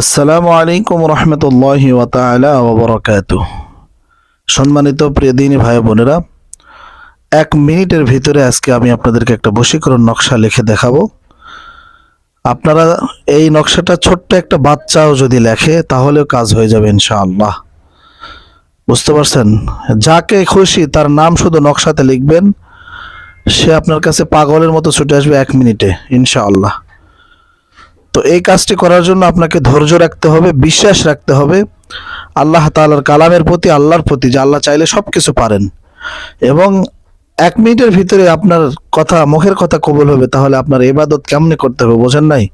আসসালামু আলাইকুম রহমতুল্লাহ ওবরাকাতু সম্মানিত প্রিয় দিনী ভাই বোনেরা, এক মিনিটের ভিতরে আজকে আমি আপনাদেরকে একটা বশীকরণ নকশা লিখে দেখাবো। আপনারা এই নকশাটা ছোট্ট একটা বাচ্চাও যদি লেখে, তাহলেও কাজ হয়ে যাবে ইনশাআল্লাহ। বুঝতে পারছেন? যাকে খুশি তার নাম শুধু নকশাতে লিখবেন, সে আপনার কাছে পাগলের মতো ছুটে আসবে এক মিনিটে, ইনশাআল্লাহ। তো এই কাজটি করার জন্য আপনাকে ধৈর্য রাখতে হবে, বিশ্বাস রাখতে হবে। আল্লাহ তালার কালামের প্রতি, আল্লাহর প্রতি যে আল্লাহ চাইলে সব কিছু পারেন। এবং এক মিনিটের ভিতরে আপনার কথা, মুখের কথা কবুল হবে, তাহলে আপনার ইবাদত কেমনে করতে হবে বোঝেন নাই?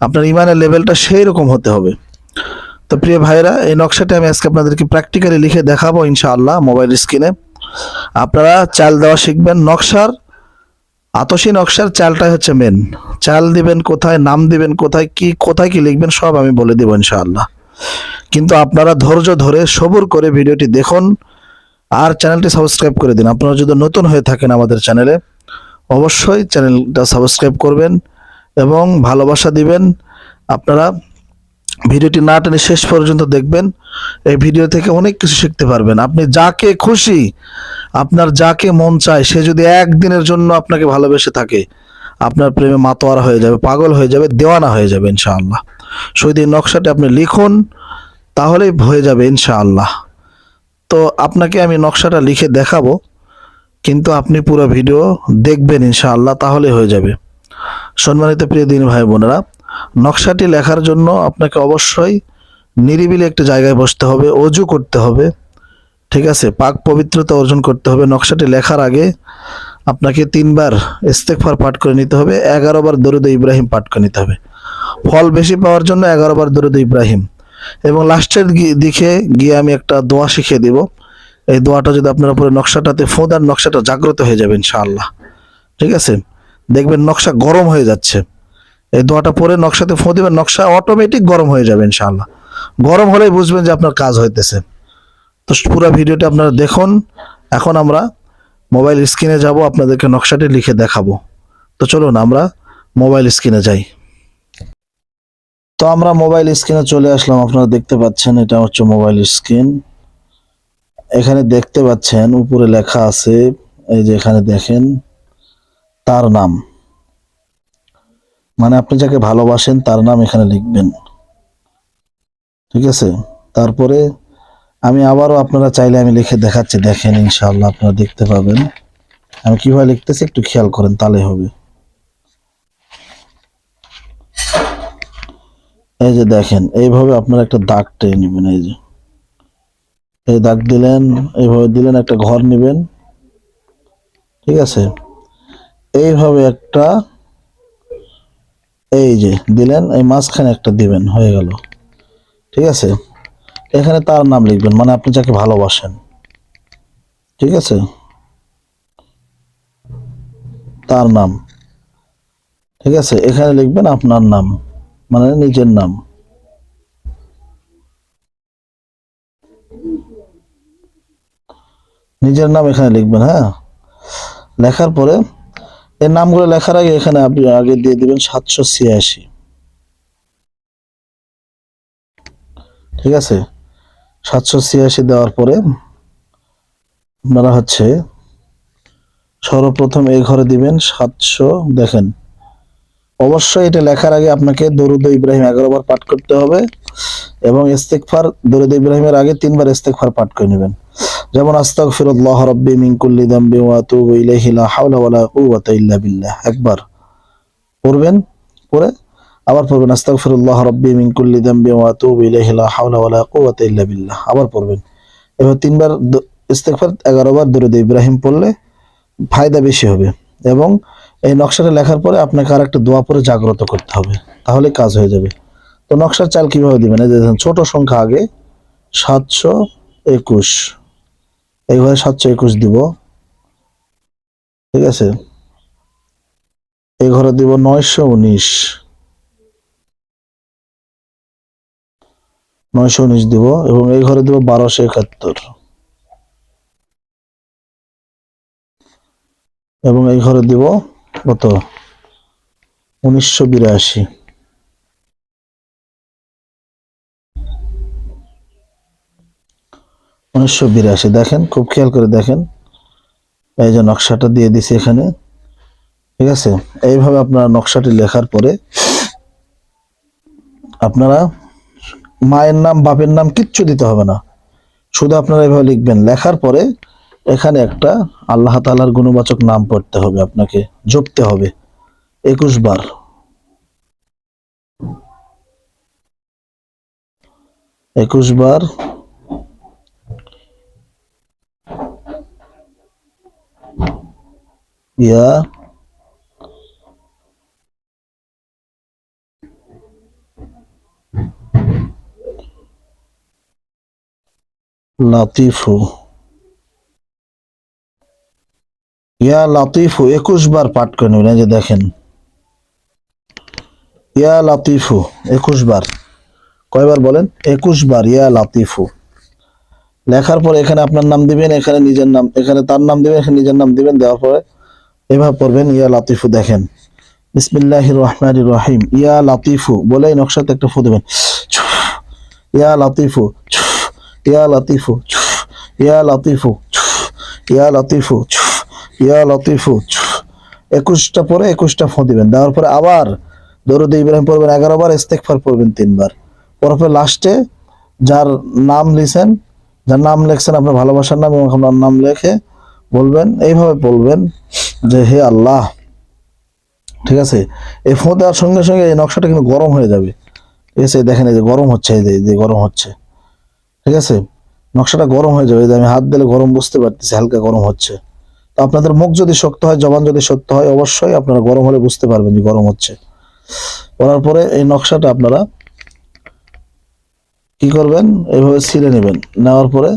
আপনার ইমানের লেভেলটা সেই রকম হতে হবে। তো প্রিয় ভাইরা এই নকশাটি আমি আজকে আপনাদেরকে প্র্যাকটিক্যালি লিখে দেখাবো ইনশাআল্লাহ মোবাইল স্ক্রিনে। আপনারা চাল দেওয়া শিখবেন নকশার আতসী নকশার চালটাই হচ্ছে মেন চাল দিবেন কোথায়, নাম দিবেন কোথায়, কি কোথায় কি লিখবেন সব আমি বলে দেবো ইনশাআল্লাহ। কিন্তু আপনারা ধৈর্য ধরে সবুর করে ভিডিওটি দেখুন আর চ্যানেলটি সাবস্ক্রাইব করে দিন। আপনারা যদি নতুন হয়ে থাকেন আমাদের চ্যানেলে, অবশ্যই চ্যানেলটা সাবস্ক্রাইব করবেন এবং ভালোবাসা দিবেন। আপনারা ভিডিওটি না টেনে শেষ পর্যন্ত দেখবেন। এই ভিডিও থেকে অনেক কিছু শিখতে পারবেন। আপনি যাকে খুশি, আপনার যাকে মন চায়, সে যদি একদিনের জন্য আপনাকে ভালোবেসে থাকে, আপনার প্রেমে মাতোয়ারা হয়ে যাবে, পাগল হয়ে যাবে, দেওয়ানা হয়ে যাবে, ইনশাআল্লাহ। এই নকশাটি আপনি লিখুন, তাহলেই হয়ে যাবে, ইনশাআল্লাহ। তো আপনাকে আমি নকশাটা লিখে দেখাবো, কিন্তু আপনি পুরো ভিডিও দেখবেন, ইনশাআল্লাহ তাহলে হয়ে যাবে। সম্মানিত প্রিয় দিন ভাই বোনেরা, নকশাটি লেখার জন্য আপনাকে অবশ্যই নিরিবিলি একটা জায়গায় বসতে হবে, অজু করতে হবে, ঠিক আছে? পাক পবিত্রতা অর্জন করতে হবে। নকশাটি লেখার আগে আপনাকে তিনবার ইস্তেকফার পাঠ করে নিতে হবে এগারো বার দরুদ ইব্রাহিম পাঠ করে নিতে হবে। ফল বেশি পাওয়ার জন্য এগারো বার দরুদ ইব্রাহিম। এবং লাস্টের দিকে গিয়ে আমি একটা দোয়া শিখিয়ে দিব। এই দোয়াটা যদি আপনার উপরে নকশাটাতে ফোঁদার নকশাটা জাগ্রত হয়ে যাবে ইনশাআল্লাহ। ঠিক আছে? দেখবেন নকশা গরম হয়ে যাচ্ছে। এই দোয়াটা পরে নকশাতে ফোঁ দিবেন, নকশা অটোমেটিক গরম হয়ে যাবে ইনশাআল্লাহ। গরম হলেই বুঝবেন যে আপনার কাজ হইতেছে। তো পুরো ভিডিওটা আপনারা দেখুন। এখন আমরা মোবাইল স্ক্রিনে যাব, আপনাদেরকে নকশাটি লিখে দেখাবো। তো চলুন, আমরা মোবাইল স্ক্রিনে যাই। তো আমরা মোবাইল স্ক্রিনে চলে আসলাম। আপনারা দেখতে পাচ্ছেন, এটা হচ্ছে মোবাইল স্ক্রিন। এখানে দেখতে পাচ্ছেন, উপরে লেখা আছে, এই যে এখানে দেখেন, তার নাম। মানে আপনি যাকে ভালোবাসেন, তার নাম এখানে লিখবেন। ঠিক আছে? তারপরে আমি আবারও আপনারা চাইলে আমি লিখে দেখাচ্ছি, দেখেন ইনশাআল্লাহ আপনারা দেখতে পাবেন। আমি কীভাবে লিখতেছি একটু খেয়াল করেন তাহলে হবে। এই যে দেখেন, এইভাবে আপনারা একটা দাগ টেনে নেবেন, এই যে। এই দাগ দিলেন, এইভাবে দিলেন, একটা ঘর নেবেন। ঠিক আছে? এইভাবে একটা, এই যে দিলেন, এই মাঝখানে একটা দিবেন, হয়ে গেল। ঠিক আছে? এখানে তার নাম লিখবেন মানে আপনি যাকে ভালোবাসেন। ঠিক আছে? তার নাম। ঠিক আছে? এখানে লিখবেন আপনার নাম মানে নিজের নাম। নিজের নাম এখানে লিখবেন হ্যাঁ? লেখার পরে এই নামগুলো লেখার আগে এখানে আপনি আগে দিয়ে দিবেন সাতশো ছিয়াশি। ঠিক আছে? সাতশো ছিয়াশি দেওয়ার পরে আপনারা হচ্ছে সর্বপ্রথম এই ঘরে দিবেন সাতশো, দেখেন। অবশ্যই এটা লেখার আগে আপনাকে দরুদ ইব্রাহিম এগারো বার পাঠ করতে হবে এবং ইস্তেকফার দরুদ ইব্রাহিমের আগে তিনবার ইস্তেকফার পাঠ করে নেবেন। যেমন, আস্তাগফিরুল্লাহ রাব্বি মিন কুল্লি যামবি ওয়া আতুবু ইলাইহি, লা হাওলা ওয়ালা কুওয়াতা ইল্লা বিল্লাহ। একবার পড়বেন, পড়ে আবার পড়বেন আস্তাগফিরুল্লাহ রাব্বি মিন কুল্লি যামবি ওয়া আতুবু ইলাইহি লা হাওলা ওয়ালা কুওয়াতা ইল্লা বিল্লাহ। আবার পড়বেন। এবার তিনবার ইস্তেগফার 11 বার দরুদ ইব্রাহিম পড়লে ফায়দা বেশি হবে এবং এই নকশাটা লেখার পরে আপনাকে আর একটা দোয়া পরে জাগ্রত করতে হবে। তাহলে কাজ হয়ে যাবে। তো নকশার চাল কীভাবে দিবেন? এই দেখেন, ছোট সংখ্যা আগে সাতশো একুশ। এই ঘরে সাতশো একুশ দিব। ঠিক আছে? এই ঘরে দিব নয়শো উনিশ। নয়শো উনিশ দিব এবং এই ঘরে দেবো বারোশো একাত্তর। এবং এই ঘরে দিব কত? উনিশশো বিরাশি। উনিশশো বিরাশি, দেখেন, খুব খেয়াল করে দেখেন। এই যে নকশাটা দিয়ে দিছি এখানে। ঠিক আছে? এইভাবে আপনারা নকশাটি লেখার পরে আপনারা মায়ের নাম, বাপের নাম কিচ্ছু দিতে হবে না। শুধু আপনারা এভাবে লিখবেন। লেখার পরে এখানে একটা আল্লাহ তাআলার গুণবাচক নাম পড়তে হবে আপনাকে, জপতে হবে। একুশ বার। একুশ বার। ইয়া লাতিফু। ইয়া লাতিফু, একুশ বার পাঠ করে নেবেন যে দেখেন। ইয়া লাতিফু, একুশ বার। কয়বার বলেন? একুশ বার, ইয়া লাতিফু। লেখার পরে এখানে আপনার নাম দিবেন, এখানে নিজের নাম, এখানে তার নাম দিবেন, এখানে নিজের নাম দিবেন, দেওয়ার পরে এভাবে পড়বেন, ইয়া লাতিফু দেখেন। বিসমিল্লাহির রহমানির রহিম। ইয়া লাতিফু বলে এই নকশাতে একটা ফু দেবেন। ইয়া লাতিফু ইয়া লাতিফু ইয়া লাতিফু ইয়া লাতিফু ইয়া লতিফু একুশটা পরে একুশটা ফোঁ দিবেন। দেওয়ার পরে আবার দরুদ ইব্রাহিম পড়বেন এগারো বার ইস্তেকফার পড়বেন তিনবার। পর লাস্টে যার নাম লিখছেন যার নাম লেখছেন আপনার ভালোবাসার নাম এবং আপনার নাম লেখে বলবেন, এইভাবে বলবেন যে, হে আল্লাহ, ঠিক আছে? এই ফোঁ দেওয়ার সঙ্গে সঙ্গে এই নকশাটা কিন্তু গরম হয়ে যাবে। ঠিক আছে? দেখেন এই যে গরম হচ্ছে এই যে গরম হচ্ছে। ঠিক আছে? নকশাটা গরম হয়ে যাবে। আমি হাত দিলে গরম বুঝতে পারতেছি, হালকা গরম হচ্ছে। তো আপনাদের মুখ যদি শক্ত হয়, জবান যদি সত্য হয়, অবশ্যই আপনারা গরম হলে বুঝতে পারবেন যে গরম হচ্ছে। করার পরে এই নকশাটা আপনারা কি করবেন? এইভাবে ছিঁড়ে নেবেন। নেওয়ার পরে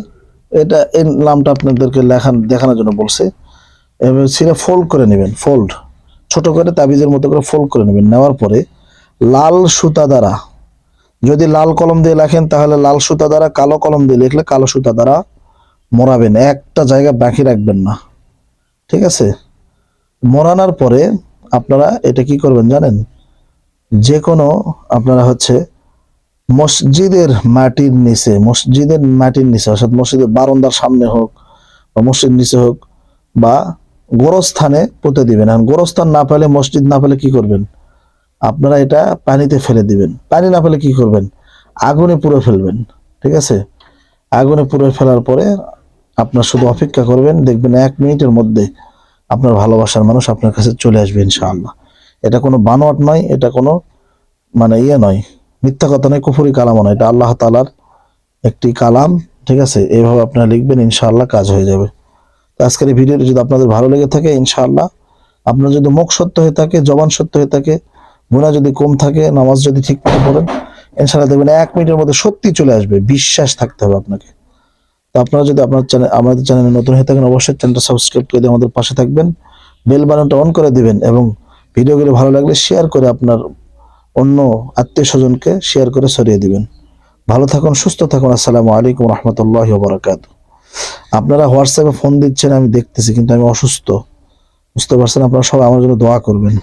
এটা এই নামটা আপনাদেরকে লেখান দেখানোর জন্য বলছে। এভাবে ছিঁড়ে ফোল্ড করে নেবেন ফোল্ড ছোট করে তাবিজের মতো করে ফোল্ড করে নেবেন। নেওয়ার পরে লাল সুতা দ্বারা যদি লাল কলম দিয়ে লেখেন, তাহলে লাল সুতা দ্বারা কালো কলম দিয়ে লিখলে কালো সুতা দ্বারা মোড়াবেন। একটা জায়গা বাকি রাখবেন না। ঠিক আছে? মোড়ানোর পরে আপনারা এটা কি করবেন জানেন? যে কোনো আপনারা হচ্ছে মসজিদের মাটির নিচে, মসজিদের মাটির নিচে, অর্থাৎ মসজিদের বারান্দার সামনে হোক বা মসজিদ নিচে হোক বা গোরস্থানে পুঁতে দিবেন। আর গোরস্থান না পেলে, মসজিদ না পেলে কি করবেন? আপনারা এটা পানিতে ফেলে দিবেন। পানি না ফেলে কি করবেন? আগুনে পুড়ে ফেলবেন, ঠিক আছে? আগুনে পুড়ে ফেলার পরে আপনার শুধু অপেক্ষা করবেন, দেখবেন এক মিনিটের মধ্যে আপনার ভালোবাসার মানুষ আপনার কাছে চলে আসবে ইনশাআল্লাহ। এটা কোনো বানোয়াট নয়, এটা কোনো মানে ইয়ে নয়, মিথ্যা কথা নয়, কুফুরি কালামও নয়, এটা আল্লাহ তালার একটি কালাম, ঠিক আছে? এইভাবে আপনারা লিখবেন, ইনশাআল্লাহ কাজ হয়ে যাবে। তো আজকের এই ভিডিওটি যদি আপনাদের ভালো লেগে থাকে, ইনশাআল্লাহ আপনার যদি মুখ সত্য হয়ে থাকে, জবান সত্য হয়ে থাকে গুণা যদি কম থাকে, নামাজ যদি ঠিক মতো পড়েন, ইনশাআল্লাহ দেখবেন এক মিনিটের মধ্যে সত্যি চলে আসবে, বিশ্বাস থাকতে হবে আপনাকে। তো আপনারা যদি আপনার চ্যানেল আমাদের চ্যানেলে নতুন হয়ে থাকেন, অবশ্যই চ্যানেলটা সাবস্ক্রাইব করে দিয়ে আমাদের পাশে থাকবেন বেল বাটনটা অন করে দিবেন এবং ভিডিওগুলো ভালো লাগলে শেয়ার করে আপনার অন্য আত্মীয় স্বজনকে শেয়ার করে সরিয়ে দিবেন। ভালো থাকুন, সুস্থ থাকুন, আসসালামু আলাইকুম রহমতুল্লাহ বরাকাত। আপনারা হোয়াটসঅ্যাপে ফোন দিচ্ছেন, আমি দেখতেছি, কিন্তু আমি অসুস্থ। বুঝতে পারছেন, আপনারা সবাই আমার জন্য দোয়া করবেন।